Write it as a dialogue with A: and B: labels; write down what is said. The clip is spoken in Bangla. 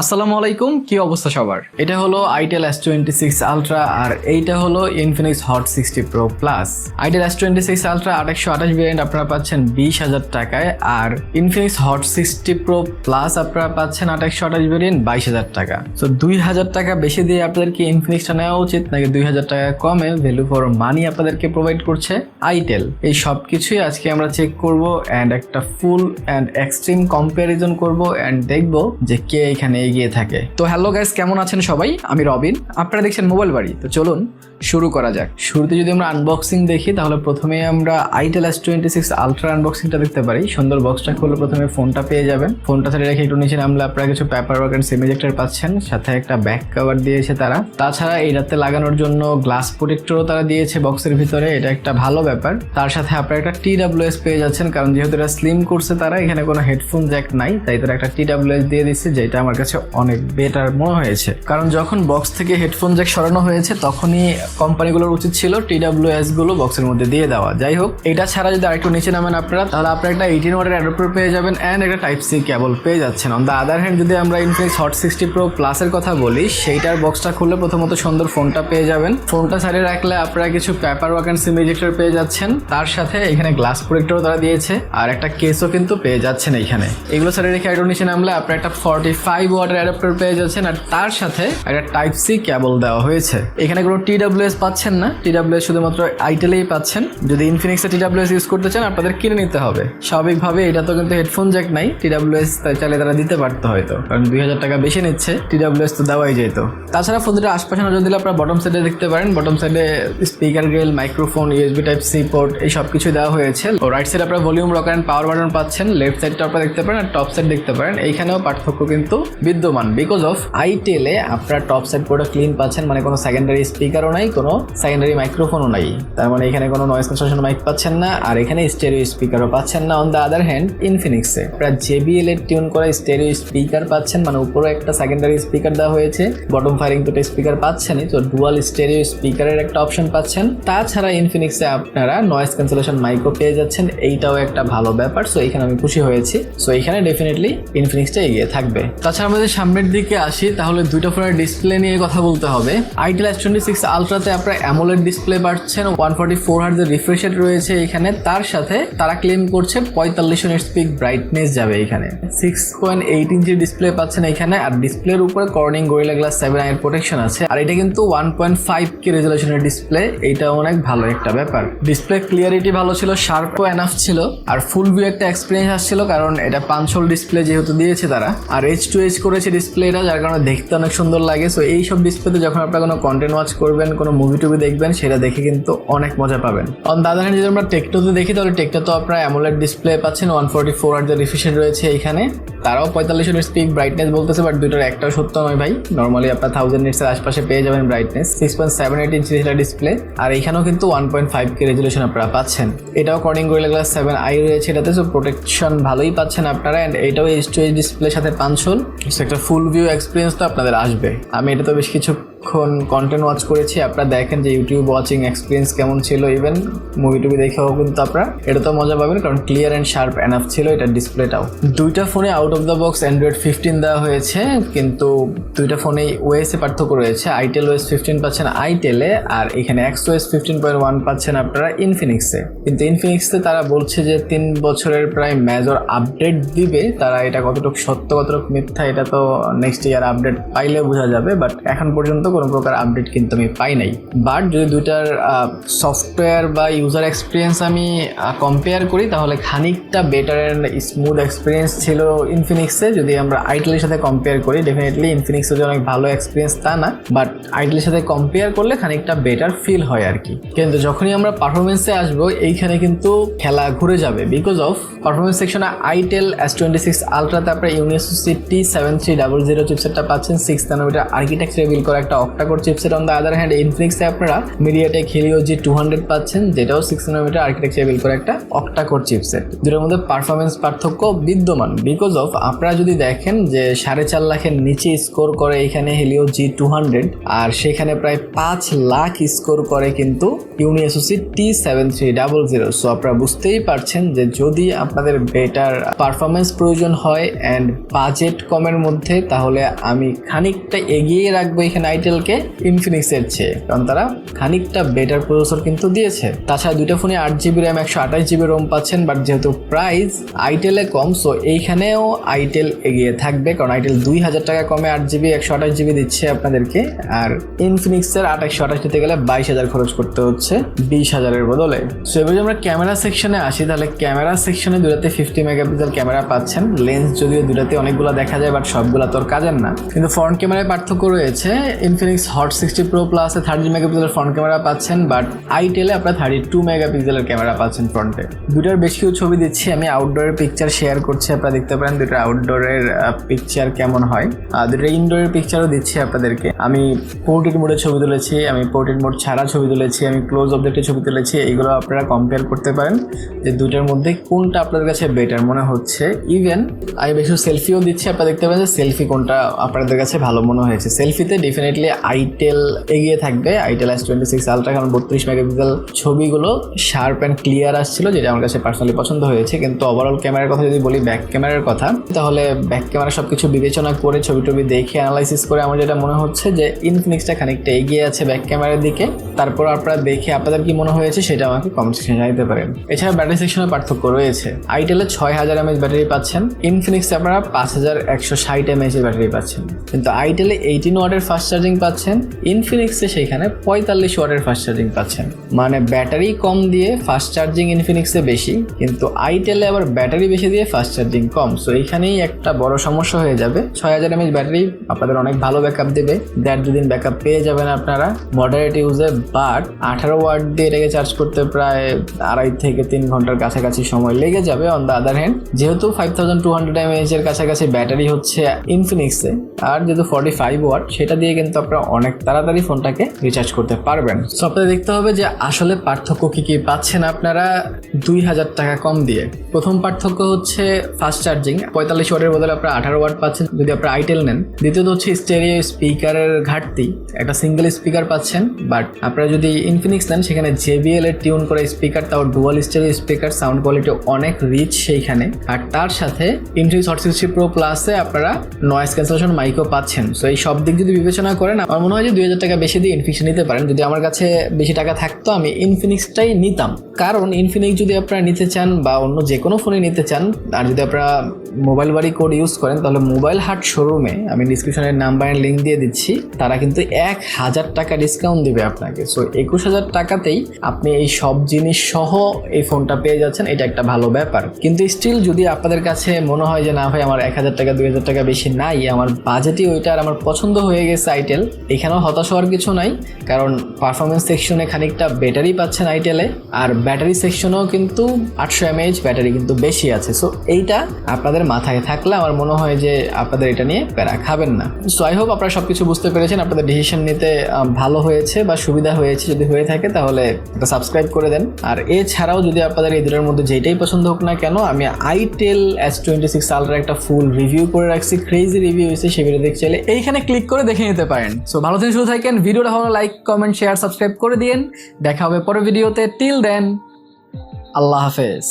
A: আসসালামু আলাইকুম, কি অবস্থা সবার? এটা হলো itel S twenty six Ultra আর এইটা হলো Infinix Hot sixty Pro Plus itel S twenty six Ultra আঠাশশো আঠাশ ভেরিয়েন্ট আপনারা পাচ্ছেন বিশ হাজার টাকায় আর Infinix Hot sixty Pro Plus আপনারা পাচ্ছেন আঠাশশো আঠাশ ভেরিয়েন্ট বাইশ হাজার টাকা। তো দুই হাজার টাকা বেশি দিয়ে আপনাদেরকে ইনফিনিক্সটা নেওয়া উচিত, নাকি দুই হাজার টাকা কমে ভ্যালু ফর মানি আপনাদেরকে প্রোভাইড করছে আইটেল এই সব কিছুই আজকে আমরা চেক করব অ্যান্ড একটা ফুল অ্যান্ড এক্সট্রিম কম্প্যারিজন করব অ্যান্ড দেখব যে কে এখানে এগিয়ে থাকে। তো হ্যালো গাইস কেমন আছেন সবাই? আমি রবিন। আপনারা দেখছেন মোবাইল বাড়ি। তো চলুন শুরু করা যাক। শুরুতে যদি আমরা আনবক্সিং দেখি, তাহলে প্রথমে আমরা itel S twenty six ultra আনবক্সিংটা দেখতে পারি। সুন্দর বক্সটা খুলে প্রথমে ফোনটা পেয়ে যাবেন। ফোনটা সাথে রেখে একটু নিচে নামলে আপনারা কিছু পেপার ওয়ার্ক অ্যান্ড সেমিজেক্টর পাচ্ছেন। সাথে একটা ব্যাক কভার দিয়েছে তারা। তাছাড়া এই রাতে লাগানোর জন্য গ্লাস প্রোটেক্টরও তারা দিয়েছে বক্সের ভিতরে। এটা একটা ভালো ব্যাপার। তার সাথে আপনারা একটা টি ডাব্লিউ এস পেয়ে যাচ্ছেন। কারণ যেহেতু এটা স্লিম করছে তারা, এখানে কোনো হেডফোন জ্যাক নাই, তাই তারা একটা টি ডাব্লিউ এস দিয়ে দিচ্ছে, যেটা আমার কাছে অনেক বেটার মনে হয়েছে। কারণ যখন বক্স থেকে হেডফোন জ্যাক সরানো হয়েছে, তখনই কোম্পানিগুলোর উচিত ছিল টি ডাব্লিউএসগুলো বক্সের মধ্যে দিয়ে দেওয়া। যাই হোক, এটা ছাড়া যদি আরেকটু নিচে নামেন আপনারা, তাহলে আপনারা একটা এইটিন ওয়াটের অ্যাডাপ্টার পেয়ে যাবেন অ্যান্ড একটা টাইপ সি কেবল পেয়ে যাচ্ছেন। অন দ্য আদার হ্যান্ড যদি আমরা ইনফিনিক্স হট সিক্সটি প্রো প্লাসের কথা বলি, সেইটার বক্সটা খুললে প্রথমত সুন্দর ফোনটা পেয়ে যাবেন। ফোনটা সাইডে রাখলে আপনারা কিছু paper work and SIM ejector পেয়ে যাচ্ছেন। তার সাথে এখানে গ্লাস প্রোটেক্টরও তারা দিয়েছে, আর একটা কেসও কিন্তু পেয়ে যাচ্ছেন এইখানে এগুলো সাইডে রেখে একটু নিচে নামলে আপনারা একটা ফর্টি ফাইভ ওয়াটের অ্যাডাপ্টার পেয়ে যাচ্ছেন আর তার সাথে একটা টাইপ সি কেবল দেওয়া হয়েছে। এখানে কোনো টি পাচ্ছেন না। টি ডাব্লিউএস শুধুমাত্র আইটেলেই পাচ্ছেন। যদি ইনফিনিক্সে টি ডাব্লিউএস ইউজ করতে চান, আপনাদের কিনে নিতে হবে। স্বাভাবিকভাবে এটা তো কিন্তু হেডফোন জ্যাক নাই। টি ডাব্লিউএস চাইলে তারা দিতে পারতো হয়তো। কারণ দুই হাজার টাকা বেশি নিচ্ছে। টি ডাব্লিউএস তো দেওয়াই যেত। তাছাড়া ফোনটির আশপাশে নজর দিলে আপনারা বটম সাইডে দেখতে পারেন। বটম সাইডে speaker grille microphone USB type C port এই সব কিছু দেওয়া হয়েছে। ও রাইট সাইড আপনারা volume rock and power button পাচ্ছেন। লেফট সাইডটা আপনারা দেখতে পারেন আর টপ সাইড দেখতে পারেন। এইখানেও পার্থক্য কিন্তু বিদ্যমান। বিকজ অফ আইটেলে আপনার টপ সাইড পুরো ক্লিন পাচ্ছেন মানে কোনো সেকেন্ডারি স্পিকারও নাই, কোনো সেকেন্ডারি মাইক্রোফোনও নাই। তার মানে এখানে কোনো নয়েজ ক্যান্সেলেশন মাইক পাচ্ছেন না, আর এখানে স্টেরিও স্পিকারও পাচ্ছেন না। অন দ্য আদার হ্যান্ড ইনফিনিক্সে আপনারা জেবিএল এর টিউন করা স্টেরিও স্পিকার পাচ্ছেন মানে উপরে একটা সেকেন্ডারি স্পিকার দেওয়া হয়েছে। বটম ফায়ারিং দুটো স্পিকার পাচ্ছেনই, তো ডুয়াল স্টেরিও স্পিকারের একটা অপশন পাচ্ছেন। তাছাড়া ইনফিনিক্সে আপনারা নয়েজ ক্যান্সেলেশন মাইকও পেয়ে যাচ্ছেন, এইটাও একটা ভালো ব্যাপার। সো এখানে আমি খুশি হয়েছি। সো এখানে ডেফিনেটলি ইনফিনিক্সটা এগিয়ে থাকবে। তাছাড়া সামনের দিকে আসি, তাহলে দুইটা ফোনের ডিসপ্লে নিয়ে কথা বলতে হবে। আইটেল এস টোয়েন্টি সিক্স আলট্রাতে আপনারা অ্যামোলেড ডিসপ্লে পাচ্ছেন ওয়ান ফর্টি ফোর হার্জের রিফ্রেশ রয়েছে এখানে। তার সাথে তারা ক্লেম করছে পঁয়তাল্লিশ ইউনিট স্পিক ব্রাইটনেস যাবে এখানে। Six point eight inch display পাচ্ছেন এখানে, আর ডিসপ্লের উপরে কর্নিং গরিলা গ্লাস সেভেন আইয়ের প্রোটেকশন আছে। আর এটা কিন্তু ওয়ান পয়েন্ট ফাইভ কে রেজলিউশনের ডিসপ্লে এইটা অনেক ভালো একটা ব্যাপার। ডিসপ্লে ক্লিয়ারিটি ভালো ছিল শার্পও এনাফ ছিল, আর ফুল ভিউ একটা এক্সপিরিয়েন্স আসছিল, কারণ এটা পাঁচশোল ডিসপ্লে যেহেতু দিয়েছে তারা। আর এইচ টু এইচ করেছে ডিসপ্লেটা যার কারণে দেখতে অনেক সুন্দর লাগে। সো এই সব ডিসপ্লেতে যখন আপনারা কোনো কন্টেন্ট ওয়াচ করবেন, কোনো মুভি টুভি দেখবেন, সেটা দেখে কিন্তু অনেক মজা পাবেন। অন দাদা যদি আমরা টেকটোতে দেখি, তাহলে টেকটা তো আপনারা অ্যামোলেড ডিসপ্লে পাচ্ছেন ওয়ান ফোর্টি ফোর আর যে রিফ্রেশন রয়েছে এখানে। তারাও পঁয়তাল্লিশ নিটস পিক ব্রাইটনেস বলতেছে বাট দুইটার একটাও সত্য নয় ভাই। নর্মালি আপনার থাউজেন্ড নিটসের আশপাশে পেয়ে যাবেন brightness six point seven eight inch সেটা ডিসপ্লে আর এখানেও কিন্তু one point five K resolution আপনারা পাচ্ছেন। এটাও Corning Gorilla Glass seven I রয়েছে এটাতে সো প্রোটেকশন ভালোই পাচ্ছেন আপনারা অ্যান্ড এটাও এইচ টু এইচ ডিসপ্লের সাথে পাঁচশোল একটা ফুল ভিউ এক্সপিরিয়েন্স তো আপনাদের আসবে। আমি এটা তো বেশ কিছুক্ষণ কন্টেন্ট ওয়াচ করেছি, আপনারা দেখেন যে ইউটিউব ওয়াচিং এক্সপিরিয়েন্স কেমন ছিল ইভেন মুভি টুভি দেখেও কিন্তু আপনারা, এটা তো মজা পাবেন, কারণ ক্লিয়ার অ্যান্ড শার্প এনাফ ছিল এটা ডিসপ্লেটাও দুইটা ফোনে out of the box Android fifteen দেওয়া হয়েছে, কিন্তু দুইটা ফোনেই ওএসে পার্থক্য রয়েছে আইটেল ওয়েস ফিফটিন পাচ্ছেন আইটেলে আর এখানে X OS fifteen point one পাচ্ছেন আপনারা ইনফিনিক্সে কিন্তু ইনফিনিক্সে তারা বলছে যে তিন বছরের প্রায় মেজর আপডেট দিবে, তারা এটা কতটুকু সত্য, কতটুকু মিথ্যা, এটা তো নেক্সট ইয়ার আপডেট পাইলে বোঝা যাবে বাট এখন পর্যন্ত কোনো প্রকার আপডেট কিন্তু আমি পাই নাই। বাট যদি দুইটার সফটওয়্যার বা ইউজার এক্সপিরিয়েন্স আমি কম্পেয়ার করি, তাহলে খানিকটা বেটার অ্যান্ড স্মুথ এক্সপিরিয়েন্স ছিল ইনফিনিক্সে যদি আমরা আইটেলের সাথে কম্পেয়ার করি ডেফিনেটলি ইনফিনিক্সে যে অনেক ভালো এক্সপিরিয়েন্স তা না। বাট আইটেলের সাথে কম্পেয়ার করলে খানিকটা বেটার ফিল হয় আর কি। কিন্তু যখনই আমরা পারফরমেন্সে আসব, এইখানে কিন্তু খেলা ঘুরে যাবে। বিকজ অফ পারফরমেন্স সেকশনে আইটেল এস টোয়েন্টি সিক্স আলট্রাতে আপনার university seven three double zero চিপসেটটা পাচ্ছেন সিক্স নানোমিটার আর্কিটেকচার বিল করা একটা octa core chipset on the other hand ইনফিনিক্সে আপনারা MediaTek Helio G two hundred পাচ্ছেন, যেটাও সিক্স নানোমিটার আর্কিটেকচার বিল করে একটা অক্টা কোর চিপসেট দুটোর মধ্যে পারফরমেন্স পার্থক্য বিদ্যমান বিকজ অফ আপনারা যদি দেখেন যে সাড়ে চার লাখের নিচে স্কোর করে এখানে হেলিও জি টু হান্ড্রেড আর সেখানে প্রায় পাঁচ লাখ স্কোর করে কিন্তু uni SoC T seven three double zero so আপনারা বুঝতেই পারছেন যে যদি আপনাদের বেটার পারফরমেন্স প্রয়োজন হয় অ্যান্ড বাজেট কমের মধ্যে, তাহলে আমি খানিকটা এগিয়ে রাখব এখানে আইটেলকে ইনফিনিক্সের চেয়ে, কারণ তারা খানিকটা বেটার প্রসেসর কিন্তু দিয়েছে। তাছাড়া দুটো ফোনে আট জিবি র্যাম একশো আঠাশ জিবি রোম পাচ্ছেন বাট যেহেতু প্রাইস আইটেলে কম সো এইখানেও আইটেল এগিয়ে থাকবে, কারণ আইটেল দুই হাজার টাকা কমে আট জিবি একশো আঠাশ জিবি দিচ্ছে আপনাদেরকে, আর ইনফিনিক্সের আট একশো আঠাশ নিতে গেলে বাইশ হাজার খরচ করতে হচ্ছে বিশ হাজারের বদলে। সো এবার আমরা ক্যামেরা সেকশনে আসি, তাহলে ক্যামেরা সেকশনে দুটাতে ফিফটি মেগাপিক্সেল ক্যামেরা পাচ্ছেন। লেন্স যদিও দুটাতে অনেকগুলো দেখা যায় বাট সবগুলো তোর কাজের না। কিন্তু ফ্রন্ট ক্যামেরায় পার্থক্য রয়েছে ইনফিনিক্স হট সিক্সটি প্রো প্লাসে থার্টি মেগাপিক্সেলের ফ্রন্ট ক্যামেরা পাচ্ছেন বাট আইটেলে আপনার থার্টি টু মেগাপিক্সেলের ক্যামেরা পাচ্ছেন ফ্রন্টে দুটার বেশ কিছু ছবি দিচ্ছি, আমি আউটডোরের পিকচার শেয়ার করছি, আপনারা দেখতে পারেন দুটো আউটডোরের পিকচার কেমন হয়। আর দুটো ইনডোরের পিকচারও দিচ্ছি আপনাদেরকে। আমি পোর্ট্রেট মোডে ছবি তুলেছি, আমি পোর্ট্রেট মোড ছাড়া ছবি তুলেছি, আমি ক্লোজ অবজেক্টে ছবি তুলেছি, এগুলো আপনারা কম্পেয়ার করতে পারেন যে দুটার মধ্যে কোনটা আপনাদের কাছে বেটার মনে হচ্ছে। ইভেন আমি বেশি সেলফিও দিচ্ছি, আপনারা দেখতে পারেন যে সেলফি কোনটা আপনাদের কাছে ভালো মনে হয়েছে। সেলফিতে ডেফিনেটলি আইটেল এগিয়ে থাকবে itel S twenty six ultra কারণ বত্রিশ মেগাপিক্সেল ছবিগুলো শার্প অ্যান্ড ক্লিয়ার আসছিল, যেটা আমার কাছে পার্সোনালি পছন্দ হয়েছে। কিন্তু ওভারঅল ক্যামেরার কথা যদি বলি ব্যাক ক্যামেরার কথা, তাহলে ব্যাক ক্যামেরা সব কিছু বিবেচনা করে ছবি টবি দেখে অ্যানালাইসিস করে আমার যেটা মনে হচ্ছে যে ইনফিনিক্সটা খানিকটা এগিয়ে আছে ব্যাক ক্যামেরার দিকে। তারপর আপনারা দেখে আপনাদের কি মনে হয়েছে সেটা আমাকে কমেন্ট সেকশনে জানাতে পারেন। এছাড়া ব্যাটারি সেকশনের পার্থক্য রয়েছে। আইটেলে ছয় হাজার এমএচ ব্যাটারি পাচ্ছেন ইনফিনিক্সে আপনারা পাঁচ হাজার একশো ষাট এমএচ এর ব্যাটারি পাচ্ছেন। কিন্তু আইটেলে এইটিন ওয়াটের ফাস্ট চার্জিং পাচ্ছেন। ইনফিনিক্সে সেখানে পঁয়তাল্লিশ ওয়াটের ফাস্ট চার্জিং পাচ্ছেন। মানে ব্যাটারি কম দিয়ে ফাস্ট চার্জিং ইনফিনিক্সে বেশি, কিন্তু আইটেলে আবার ব্যাটারি বেশি দিয়ে ফাস্ট চার্জিং কম। সো এইখানেই একটা বড় সমস্যা হয়ে যাবে। ছয় হাজার এমএচ ব্যাটারি আপনাদের অনেক ভালো ব্যাকআপ দেবে। দেড় দুদিন ব্যাকআপ পেয়ে যাবেন আপনারা। মডারেট ইউজে বাট আঠারো ওয়াট দিয়ে এটাকে চার্জ করতে প্রায় আড়াই থেকে তিন ঘণ্টার কাছাকাছি সময় লেগে যাবে অন দ্য আদার হ্যান্ড যেহেতু five thousand two hundred mAh এর কাছাকাছি ব্যাটারি হচ্ছে ইনফিনিক্সে আর যেহেতু ফর্টি ফাইভ ওয়াট সেটা দিয়ে কিন্তু আপনারা অনেক তাড়াতাড়ি ফোনটাকে রিচার্জ করতে পারবেন। সো আপনাদের দেখতে হবে যে আসলে পার্থক্য কি কি পাচ্ছেন আপনারা দুই হাজার টাকা কম দিয়ে। প্রথম পার্থক্য হচ্ছে ফাস্ট চার্জিং পঁয়তাল্লিশ ওয়াটের বদলে আপনারা আঠারো ওয়াট পাচ্ছেন যদি আপনারা আইটেল নেন। দ্বিতীয়ত হচ্ছে স্টেরিও স্পিকারের ঘাটতি। একটা সিঙ্গেল স্পিকার পাচ্ছেন বাট আপনারা যদি ইনফিনিক্স নেন, সেখানে জেবিএল এর টিউন করা স্পিকার তাও dual stereo speaker sound quality অনেক রিচ সেইখানে। আর তার সাথে ইনফিনিক্স হট সিক্সটি প্রো প্লাসে আপনারা নয়েজ ক্যান্সেলেশন মাইকও পাচ্ছেন। সো এই সব দিক যদি বিবেচনা করেন, আমার মনে হয় যে দুই হাজার টাকা বেশি দিয়ে ইনফিনিক্স নিতে পারেন। যদি আমার কাছে বেশি টাকা থাকতো, আমি ইনফিনিক্সটাই নিতাম। কারণ ইনফিনিক্স যদি আপনারা নিতে চান বা অন্য যে কোনো ফোনে নিতে চান, আর যদি আপনারা মোবাইল বাড়ি কোড ইউজ করেন, তাহলে মোবাইল হাট শোরুমে আমি ডিসক্রিপশনের নাম্বারের লিঙ্ক দিয়ে দিচ্ছি, তারা কিন্তু এক হাজার টাকা ডিসকাউন্ট দেবে আপনাকে। সো একুশ হাজার টাকাতেই আপনি এই সব জিনিস সহ এই ফোনটা পেয়ে যাচ্ছেন, এটা একটা ভালো ব্যাপার। কিন্তু স্টিল যদি আপনাদের কাছে মনে হয় যে, না ভাই, আমার এক হাজার টাকা, দুই হাজার টাকা বেশি নাই, আমার বাজেটই ওইটা আর আমার পছন্দ হয়ে গেছে আইটেল এখানেও হতাশ হওয়ার কিছু নাই, কারণ পারফরমেন্স সেকশনে খানিকটা ব্যাটারি পাচ্ছেন আইটেলে আর ব্যাটারি সেকশনেও কিন্তু আটশো এমএইচ ব্যাটারি কিন্তু বেশি আছে। সো এইটা আপনাদের মাথায় থাকলে আমার মনে হয় যে আপনাদের এটা নিয়ে প্যারা খাবেন না। সো আই হোপ আপনারা সব কিছু বুঝতে পেরেছেন, আপনাদের ডিসিশন নিতে ভালো হয়েছে বা সুবিধা হয়েছে যদি হয়ে থাকে, তাহলে এটা সাবস্ক্রাইব করে দেন। আর এছাড়াও যদি আপনাদের এই দুটোর মধ্যে যেটাই পছন্দ হোক না কেন, আমি itel S twenty six ultra একটা ফুল রিভিউ করে রাখছি। ক্রেজি রিভিউ হয়েছে সেগুলো দেখতে চাইলে এইখানে ক্লিক করে দেখে নিতে পারেন। সো ভালো থেকে শুরু থাকেন। ভিডিওটা ভালো লাইক কমেন্ট শেয়ার সাবস্ক্রাইব করে দিন দেখা হবে পরের ভিডিওতে। টিল দেন আল্লাহ হাফেজ।